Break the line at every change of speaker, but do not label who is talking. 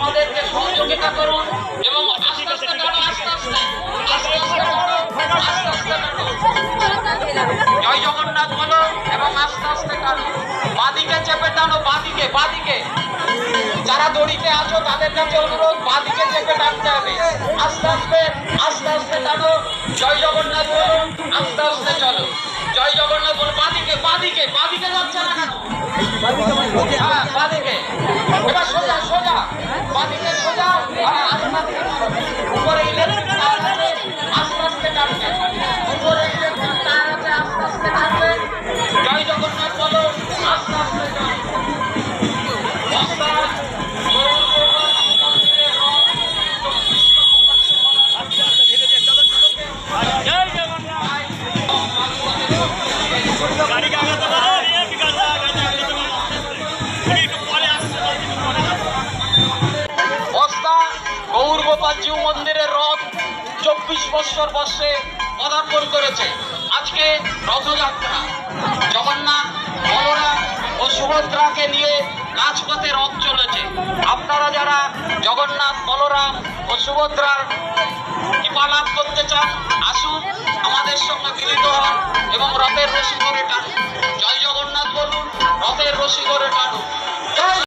আমাদেরকে সহযোগিতা করুন এবং আস্তে আস্তে টানো আস্তে আস্তে আস্তে আস্তে টানো আস্তে আস্তে টানো জয় জগন্নাথ বলো এবং আস্তে আস্তে টানো বাদিকে চেপে টানো, বাদিকে বাদিকে। যারা দড়িতে আছো, তাদের কাছে অনুরোধ, বাদিকে চেপে টানতে হবে। আস্তে আস্তে আস্তে আস্তে টানো। জয় জগন্নাথ বলো, আস্তে আস্তে চলো। জয় জগন্নাথ বলো, বাদিকে বাদিকে বাদিকে। গোপাল জিউ মন্দিরের রথ চব্বিশ বৎসর বর্ষে পদার্পণ করেছে। আজকে রথযাত্রা। জগন্নাথ, বলরাম ও সুভদ্রাকে নিয়ে রাজপথে রথ চলেছে। আপনারা যারা জগন্নাথ, বলরাম ও সুভদ্রার কৃপা লাভ করতে চান, আসুন আমাদের সঙ্গে মিলিত হন